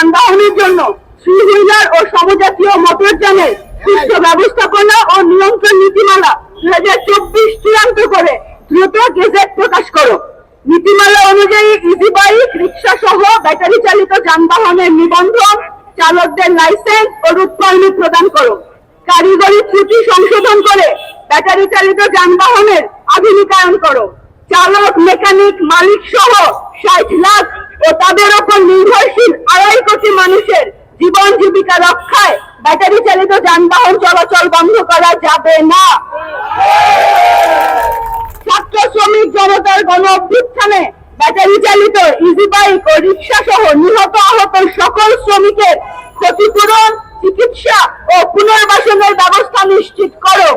যানবাহনের জন্য three wheeler ও সমজাতীয় মোটরযানের সুষ্ঠু ব্যবস্থাপনা ও নিয়ন্ত্রণ নীতিমালা দুই হাজার চব্বিশ চূড়ান্ত করে দ্রুত গেজেট প্রকাশ করো। নীতিমালা অনুযায়ী ইজি বাইক রিক্সা সহ ব্যাটারি চালিত যানবাহনের নিবন্ধন চালকদের লাইসেন্স ও রুট প্রদান করো। কারিগরি ত্রুটি সংশোধন করে ব্যাটারি চালিত যানবাহনের আধুনিকায়ন করো। চালক মেকানিক মালিক সহ ষাট লাখ ও তাদের ওপর নির্ভরশীল আড়াই কোটি মানুষের জীবন জীবিকা রক্ষায় ব্যাটারি চালিত যানবাহন চলাচল বন্ধ করা যাবে না। ছাত্র শ্রমিক জনতার গণ অভ্যুত্থানে ব্যাটারি চালিত ইজি বাইক ও রিক্সা সহ নিহত আহত সকল শ্রমিকের ক্ষতিপূরণ, চিকিৎসা ও পুনর্বাসনের ব্যবস্থা নিশ্চিত করো।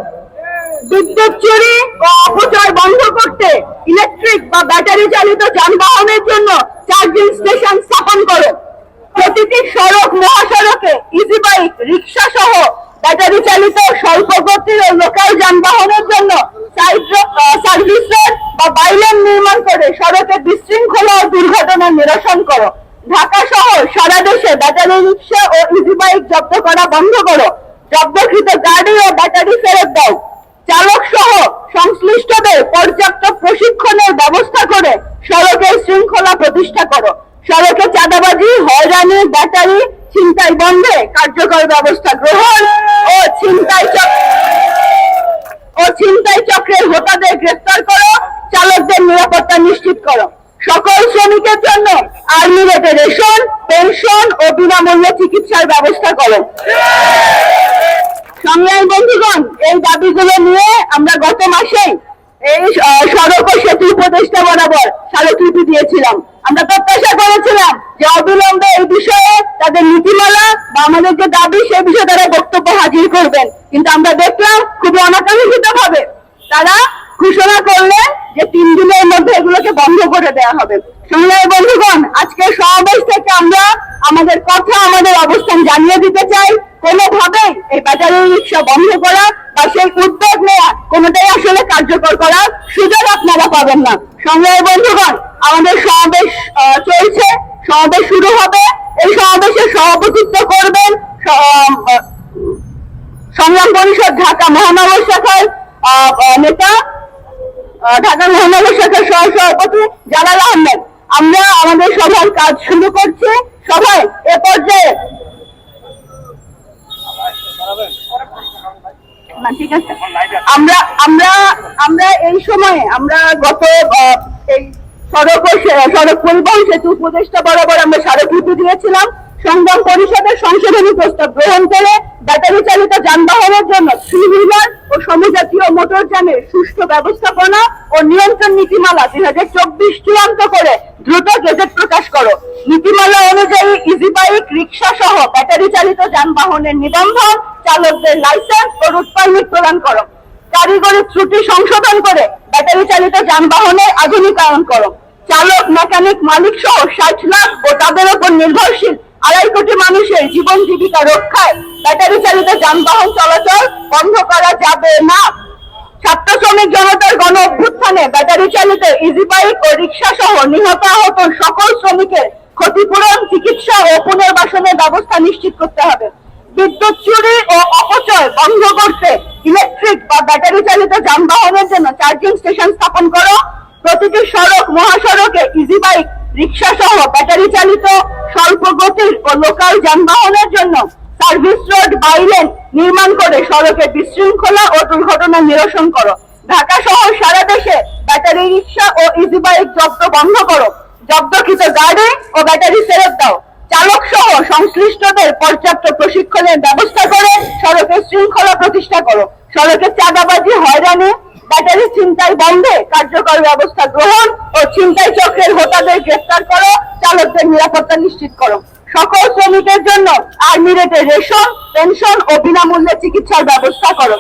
বিদ্যুৎ চুরি ও অপচয় বন্ধ করতে ইলেকট্রিক বা ব্যাটারি চালিত যানবাহনের জন্য চার্জিং স্টেশন স্থাপন করো। প্রতিটি সড়ক, মহাসড়কে ইজি বাইক রিক্সা সহ ব্যাটারি চালিত স্বল্প গতির ও লোকাল যানবাহনের জন্য বা বাইলেন নির্মাণ করে সড়কে ও দুর্ঘটনা নিরসন করো। ঢাকা শহর সারা দেশে ব্যাটারি রিক্সা ও ইজি বাইক জব্দ করা বন্ধ করো। জব্দকৃত গাড়ি ও ব্যাটারি ফেরত দাও। চালক সহ সংশ্লিষ্টদের পর্যাপ্ত প্রশিক্ষণের ব্যবস্থা করে সড়কের শৃঙ্খলা প্রতিষ্ঠা করো। সড়কে চাঁদাবাজি, হয়রানি, ব্যাটারি, ছিনতাই বন্ধে কার্যকর ব্যবস্থা গ্রহণ ও ছিনতাই চক্র ও ছিনতাই চক্রের হোতাদের গ্রেফতার করো, চালকদের নিরাপত্তা নিশ্চিত করো। সকল শ্রমিকের জন্য আর্মি রেটে রেশন পেনশন ও বিনামূল্যে চিকিৎসার ব্যবস্থা করো। সংগ্রামী বন্ধুগণ, এই দাবিগুলো নিয়ে আমরা গত মাসে এই সড়ক ও সেতু উপদেষ্টা বরাবর স্মারকলিপি দিয়েছিলাম। আমরা প্রত্যাশা করেছিলাম যে অবিলম্বে এই বিষয়ে তাদের নীতিমালা বা আমাদের যে দাবি সেই বিষয়ে তারা বক্তব্য হাজির করবেন। কিন্তু আমরা দেখলাম খুবই অনাকাঙ্ক্ষিত ভাবে তারা ঘোষণা করলেন যে তিন দিনের মধ্যে এগুলোকে বন্ধ করে দেওয়া হবে। সংগ্রামী বন্ধুগণ, আজকের সমাবেশ থেকে আমরা আমাদের কথা, আমাদের অবস্থান জানিয়ে দিতে চাই। কোনোভাবেই এই ব্যাটারি রিক্সা বন্ধ করা বা সেই উদ্যোগ নেওয়া কোনোটাই আসলে কার্যকর করার সুযোগ আপনারা পাবেন না। সংগ্রামী বন্ধুগণ আমাদের সমাবেশ চলছে। সমাবেশ শুরু হবে। এই সমাবেশে সভাপতিত্ব করবেন সংগ্রাম পরিষদ ঢাকা মহানগর শাখার নেতা ঢাকা মহানগর শাখার সহ সভাপতি জালাল আহমেদ। আমরা আমাদের সভার কাজ শুরু করছি। সবাই এ পর্যায়ে ঠিক আছে। আমরা আমরা আমরা এই সময়ে আমরা গত এই সড়ক সড়ক পরিবহন সেতু উপদেষ্টা বরাবর আমরা স্মারকলিপি দিয়েছিলাম। সংগ্রাম পরিষদের সংশোধনী প্রস্তাব গ্রহণ করে ব্যাটারি চালিত যানবাহনের জন্য থ্রি ও সমজাতীয় মোটরযানের সুষ্ঠু ব্যবস্থাপনা ও নিয়ন্ত্রণ নীতিমালা দুই হাজার চব্বিশ চূড়ান্ত করে দ্রুত গেজেট প্রকাশ করো। নীতিমালা অনুযায়ী ইজি বাইক রিক্সা সহ ব্যাটারি চালিত যানবাহনের নিবন্ধন চালকদের লাইসেন্স ও রুট পারমিট প্রদান করো। কারিগরি ত্রুটি সংশোধন করে ব্যাটারি চালিত যানবাহনের আধুনিকায়ন করো। চালক মেকানিক মালিক সহ ষাট লাখ ও তাদের উপর নির্ভরশীল আড়াই কোটি মানুষের জীবন জীবিকা রক্ষায় ব্যাটারি চালিত যানবাহন চলাচল বন্ধ করা যাবে না। ছাত্র শ্রমিক জনতার গণ অভ্যুত্থানে ব্যাটারি চালিত ইজি বাইক ও রিক্সা সহ নিহত আহত সকল শ্রমিকের ক্ষতিপূরণ, চিকিৎসা ও পুনর্বাসনের ব্যবস্থা নিশ্চিত করতে হবে। বিদ্যুৎ চুরি ও অপচয় বন্ধ করতে। ইলেকট্রিক বা ব্যাটারি চালিত যানবাহনের জন্য চার্জিং স্টেশন স্থাপন করো। প্রতিটি সড়ক, মহাসড়কে ইজি বাইক রিক্সা সহ ব্যাটারি চালিত স্বল্প গতির ও লোকাল যানবাহনের জন্য সার্ভিস রোড বাইলেন নির্মাণ করে সড়কে বিশৃঙ্খলা ও দুর্ঘটনা নিরসন করো। ঢাকা শহর সারা দেশে ব্যাটারি, রিক্সা ও ইজি বাইক জব্দ বন্ধ করো। জব্দকৃত গাড়ি ও ব্যাটারি ফেরত দাও। চালক সহ সংশ্লিষ্টদের পর্যাপ্ত প্রশিক্ষণের ব্যবস্থা করে সড়কের শৃঙ্খলা প্রতিষ্ঠা করো। সড়কের চাঁদাবাজি, হয়রানি, ব্যাটারি ছিনতাই বন্ধে কার্যকর ব্যবস্থা গ্রহণ ও ছিনতাই চক্রের হোতাদের গ্রেফতার করো, চালকদের নিরাপত্তা নিশ্চিত করো। সকল শ্রমিকের জন্য আর্মি রেটে রেশন, পেনশন ও বিনামূল্যে চিকিৎসার ব্যবস্থা করো।